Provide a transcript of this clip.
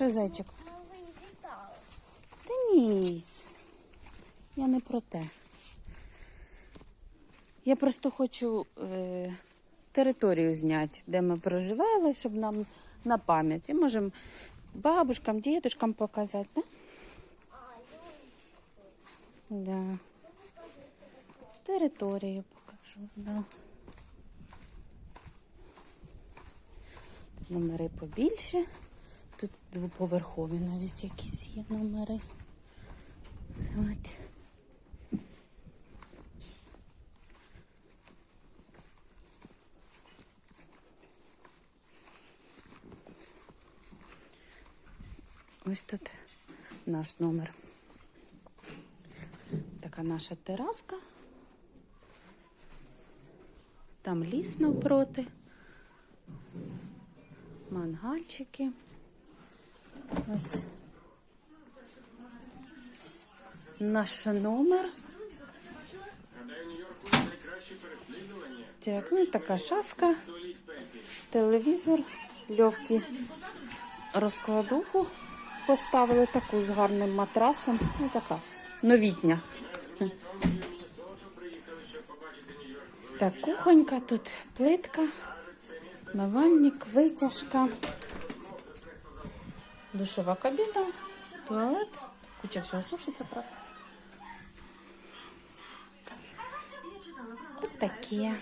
Що, зайчик? Та ні. Я не про те. Я просто хочу е, територію зняти, де ми проживали, щоб нам на пам'ять. І можемо бабушкам, дідушкам показати, да? Да. Територію покажу, да. Номери побільше. Тут двоповерхові навіть якісь є номери. От. Ось тут наш номер. Така наша тераска. Там ліс навпроти. Мангальчики. Ось наш номер. Так, ну така шафка, телевізор, льовкі розкладуху поставили таку з гарним матрасом. Ну така новітня. Так, кухонька, тут плитка, мивальник, витяжка, душова кабіна, туалет. Куча всього сушиться, правда? От таке.